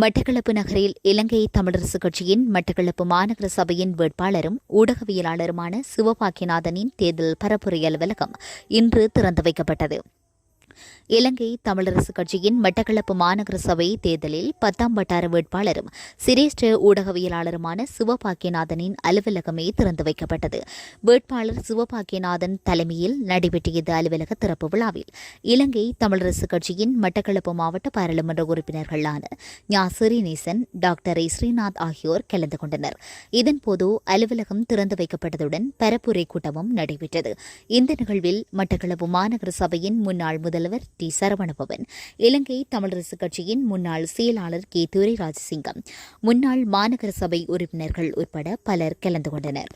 மட்டக்களப்பு நகரில் இலங்கை தமிழரசு கட்சியின் மட்டக்களப்பு மாநகர சபையின் வேட்பாளரும் ஊடகவியலாளருமான சிவபாக்கியநாதனின் தேர்தல் பரப்புரை அலுவலகம் இன்று திறந்து வைக்கப்பட்டது. இலங்கை தமிழரசுக் கட்சியின் மட்டக்களப்பு மாநகர சபை தேர்தலில் பத்தாம் வட்டார வேட்பாளரும் சிரேஷ்ட ஊடகவியலாளருமான சிவபாக்கியநாதனின் அலுவலகமே திறந்து வைக்கப்பட்டது. வேட்பாளர் சிவபாக்கியநாதன் தலைமையில் நடைபெற்ற இந்த அலுவலக திறப்பு விழாவில் இலங்கை தமிழரசுக் கட்சியின் மட்டக்களப்பு மாவட்ட பாராளுமன்ற உறுப்பினர்களான ஞா சிறீநேசன் டாக்டர் ஸ்ரீநாத் ஆகியோர் கலந்து கொண்டனர். இதன்போது அலுவலகம் திறந்து வைக்கப்பட்டதுடன் பரப்புரை கூட்டமும் நடைபெற்றது. இந்த நிகழ்வில் மட்டக்களப்பு மாநகர சபையின் முன்னாள் முதல்வர் டி. சரவணபவன் இலங்கை தமிழரசு கட்சியின் முன்னாள் செயலாளர் கே. துரைராஜசிங்கம் முன்னாள் மாநகர சபை உறுப்பினர்கள் உட்பட பலர் கலந்து கொண்டனர்.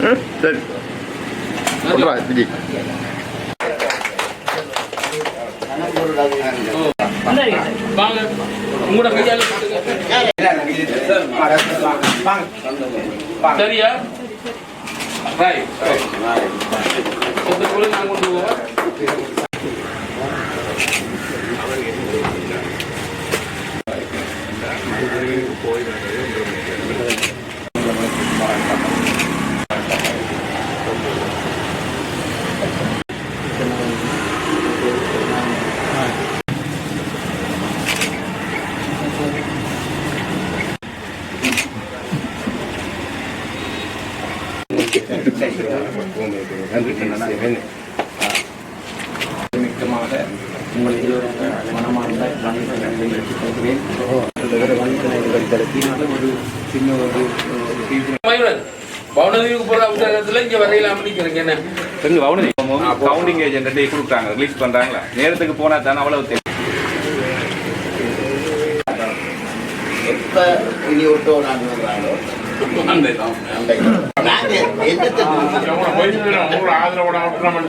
சரியா? ரைட் நான் கொண்டு போவேன் மிக்கமாக உங்கள் எல்லோரும் மனமார்ந்த வணக்கங்களை தெரிவித்துக் கொள்கிறேன் இதனால ஒரு சின்ன ஒரு பவுனதிக்கு போற அவசரத்துல இங்க என்ன கவுண்டிங் ஏஜென்ட் டே கொடுக்குறாங்க. ரிலீஸ் பண்றாங்களா? நேரத்துக்கு போனா தானே அவ்வளவு தெரியும். எப்ப இனி விட்டு நாங்கள் வர்றாங்களோ? அந்த